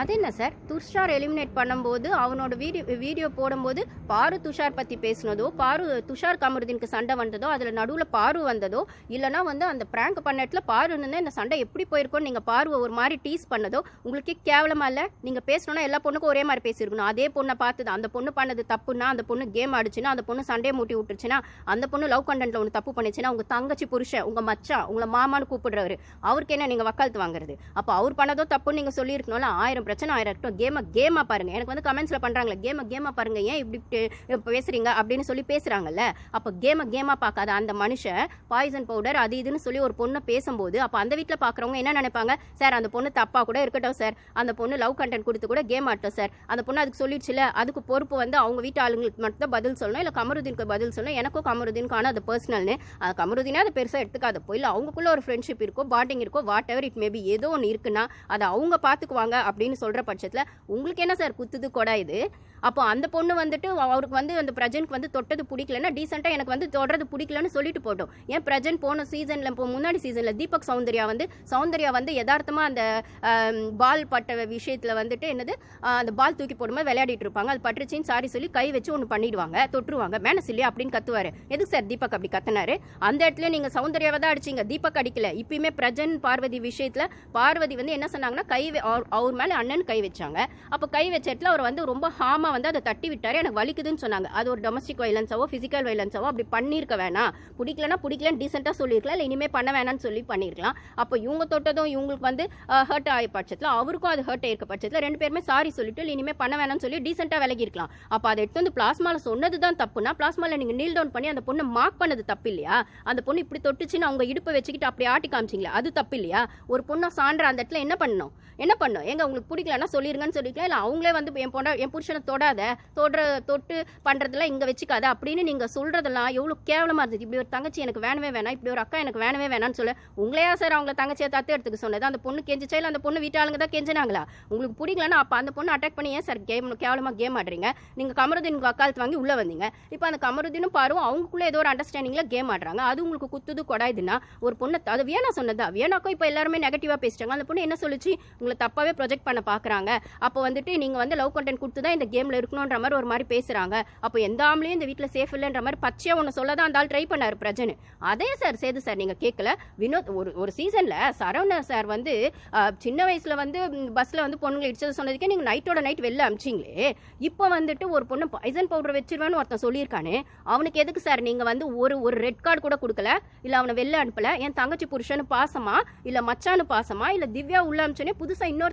அது என்ன sir? Tushar eliminate பண்ணும்போது அவனோட வீடியோ வீடியோ போடும்போது பாரு துஷார் பற்றி பேசினதோ பாரு துஷார் கமருதீனுக்கு சண்டை வந்ததோ அதில் நடுவில் பாரு வந்ததோ இல்லைனா வந்து அந்த பிராங்க் பண்ண இடத்துல பாரு இருந்தால் இந்த சண்டை எப்படி போயிருக்கோம் நீங்கள் பாருவை ஒரு மாதிரி டீஸ் பண்ணதோ உங்களுக்கே கேவலமாக இல்லை? நீங்கள் பேசணும்னா எல்லா பொண்ணுக்கும் ஒரே மாதிரி பேசியிருக்கணும். அதே பொண்ணை பார்த்தது அந்த பொண்ணு பண்ணது தப்புன்னா அந்த பொண்ணு கேம் ஆடிச்சுன்னா அந்த பொண்ணு சண்டையை மூட்டி விட்டுருச்சுன்னா அந்த பொண்ணு லவ் கண்டென்ட்ல ஒன்று தப்பு பண்ணிச்சுன்னா உங்கள் தங்கச்சி புருஷன் உங்கள் மச்சான் உங்களை மாமான்னு கூப்பிடுறவர் அவருக்கு என்ன நீங்கள் வக்காலத்து வாங்குறது? அப்போ அவர் பண்ணதோ தப்புன்னு நீங்கள் சொல்லியிருக்கணும்ல ஆயிரம் பிரச்சனை ஆயிரட்டும் கேமை கேமாக பாருங்கள் எனக்கு வந்து கமெண்ட்ஸில் பண்ணுறாங்களே கேமை கேமாக பாருங்கள் ஏன் இப்படி பேசுகிறீங்க அப்படின்னு சொல்லி பேசுகிறாங்கல்ல அப்போ கேமை கேமாக பார்க்காத அந்த மனுஷன் பாய்சன் பவுடர் அது இதுன்னு சொல்லி ஒரு பொண்ணை பேசும்போது அப்போ அந்த வீட்டில் பார்க்குறவங்க என்ன நினைப்பாங்க? சார் அந்த பொண்ணு தப்பாக கூட இருக்கட்டும் சார். அந்த பொண்ணு லவ் கண்டென்ட் கொடுத்து கூட கேம் ஆட்டோம் சார். அந்த பொண்ணு அதுக்கு சொல்லிடுச்சுல அதுக்கு பொறுப்பு வந்து அவங்க வீட்டு ஆளுங்களுக்கு மட்டும் தான் பதில் சொல்லணும். இல்லை கமருதீனுக்கு பதில் சொல்லணும். எனக்கும் கமருதீனுக்கான அது பர்சனல்னு அது கமருதீனே அதை பெருசாக எடுத்துக்காத போய் இல்லை அவங்களுக்குள்ள ஒரு ஃப்ரெண்ட்ஷிப் இருக்கோ பாண்டிங் இருக்கோ வாட் எவர் இட் மேபி ஏதோ ஒன்று இருக்குன்னா அதை அவங்க பார்த்துக்குவாங்க அப்படின்னு சொல்கிற பட்சத்தில் உங்களுக்கு என்ன சார் குத்துது கொடா இது? அப்போ அந்த பொண்ணு வந்துட்டு அவருக்கு வந்து அந்த பிரஜனுக்கு வந்து தொட்டது பிடிக்கலன்னா டீசெண்டாக எனக்கு வந்து தொடர்றது பிடிக்கலன்னு சொல்லிட்டு போட்டோம். ஏன் பிரஜன் போன சீசனில் இப்போ முன்னாடி சீசனில் தீபக் சௌந்தர்யா வந்து சௌந்தர்யா வந்து யதார்த்தமாக அந்த பால் பட்ட விஷயத்தில் வந்துட்டு என்னது அந்த பால் தூக்கி போடும்போது விளையாடிட்டு இருப்பாங்க. அது பட்டுருச்சின்னு சாரி சொல்லி கை வச்சு ஒன்று பண்ணிடுவாங்க. தொட்டுருவாங்க. மேனஸ் இல்லையா அப்படின்னு கத்துவார். எதுக்கு சார் தீபக் அப்படி கத்துனாரு? அந்த இடத்துல நீங்கள் சௌந்தர்யாவை தான் அடிச்சீங்க. தீபக் அடிக்கல. இப்பயுமே பிரஜன் பார்வதி விஷயத்தில் பார்வதி வந்து என்ன சொன்னாங்கன்னா கை அவர் அவர் அண்ணன் கை வச்சாங்க. அப்போ கை வச்ச இடத்துல அவர் வந்து ரொம்ப ஹாமா வந்து அதை தட்டி விட்டாரு. எனக்கு வலிக்குதுன்னு சொன்னாங்க. அது ஒரு டொமஸ்டிக் வைலன்ஸாவோ பிசிக்கல் வைலன்ஸாவோ அப்படி பண்ணியிருக்க வேணாம். பிடிக்கலனா பிடிக்கலன்னு டீசெண்டாக சொல்லியிருக்கலாம். இல்லை இனிமேல் பண்ண வேணாம்னு சொல்லி பண்ணியிருக்கலாம். அப்போ இவங்க தொட்டதும் இவங்களுக்கு வந்து ஹர்ட் ஆகிய பட்சத்தில் அவருக்கும் அது ஹர்ட் ஆயிருக்க பட்சத்தில் ரெண்டு பேருமே சாரி சொல்லிட்டு இல்லை இனிமேல் பண்ண வேணாம்னு சொல்லி டீசெண்டாக விலகி இருக்கலாம் அப்போ அதை எடுத்து வந்து பிளாஸ்மாவில் சொன்னது தான் தப்புனா பிளாஸ்மாவில் நீங்கள் நீல் டவுன் பண்ணி அந்த பொண்ணை மார்க் பண்ணது தப்பு இல்லையா? அந்த பொண்ணு இப்படி தொட்டுச்சுன்னு அவங்க இடுப்பை வச்சுக்கிட்டு அப்படி ஆட்டி காமிச்சிங்களா அது தப்பு இல்லையா? ஒரு பொண்ணை சான்ற அந்த இடத்துல என்ன பண்ணணும்? என்ன பண்ணும் எங்க உங்களுக்கு பிடிக்கலன்னா சொல்லிருங்கன்னு சொல்லிக்கலாம் இல்லை அவங்களே வந்து என் பொண்ணை என் புருஷனை தொடாத தொடுற தொட்டு பண்ணுறதெல்லாம் இங்கே வச்சுக்காத. அப்படின்னு நீங்கள் சொல்கிறதெல்லாம் எவ்வளோ கேவலமாக இருந்தது. இப்படி ஒரு தங்கச்சி எனக்கு வேணவே வேணாம். இப்படி ஒரு அக்கா எனக்கு வேணவே வேணாம்னு சொல்ல உங்களையா சார் அவங்க தங்கச்சியை தத்து எடுத்துக்க சொன்னது? அந்த பொண்ணு கெஞ்சிச்சா இல்லை அந்த பொண்ணு வீட்டாளுங்க தான் கெஞ்சினாங்களா? உங்களுக்கு பிடிக்கலன்னா அப்போ அந்த பொண்ணு அட்டாக் பண்ணி ஏன் சார் கேம் கேவலமாக கேம் ஆடுறீங்க? நீங்கள் கமருதீன் அக்காலத்து வாங்கி உள்ளே வந்தீங்க. இப்போ அந்த கமருதீனும் பாரும் அவங்களுக்குள்ளே ஏதோ ஒரு அண்டர்ஸ்டாண்டிங்கில் கேம் ஆடுறாங்க. அது உங்களுக்கு குத்துது கொடாயுதுன்னா ஒரு பொண்ணு அது வேணா சொன்னதா? வேணாக்கும் இப்போ எல்லாருமே நெகட்டிவாக பேசிட்டாங்க. அந்த பொண்ணு என்ன சொல்லிச்சு? உங்களை தப்பாகவே ப்ரொஜெக்ட் பண்ண பார்க்குறாங்க அப்போ வந்துட்டு நீங்கள் வந்து லவ் கண்டென்ட் கொடுத்து தான் இந்த ஆம்பளை இருக்கணும்ன்ற மாதிரி ஒரு மாதிரி பேசுறாங்க. அப்போ எந்த ஆம்பளையும் இந்த வீட்டில் சேஃப் இல்லைன்ற மாதிரி பச்சையாக ஒன்று சொல்ல தான் அந்த ஆள் ட்ரை பண்ணாரு பிரஜன் அதே சார் சேது சார் நீங்கள் கேட்கல வினோத் ஒரு ஒரு சீசன்ல சரவண சார் வந்து சின்ன வயசில் வந்து பஸ்ஸில் வந்து பொண்ணுங்களை இடிச்சது சொன்னதுக்கே நீங்கள் நைட்டோட நைட் வெளில அமிச்சிங்களே. இப்போ வந்துட்டு ஒரு பொண்ணு பாய்சன் பவுடர் வச்சிருவேன்னு ஒருத்தன் சொல்லியிருக்கானே. அவனுக்கு எதுக்கு சார் நீங்கள் வந்து ஒரு ஒரு ரெட் கார்டு கூட கொடுக்கல. இல்லை அவனை வெளில அனுப்பல. என் தங்கச்சி புருஷனு பாசமா? இல்லை மச்சானு பாசமா? இல்லை திவ்யா உள்ள அமிச்சோன்னே புதுசாக இன்னொரு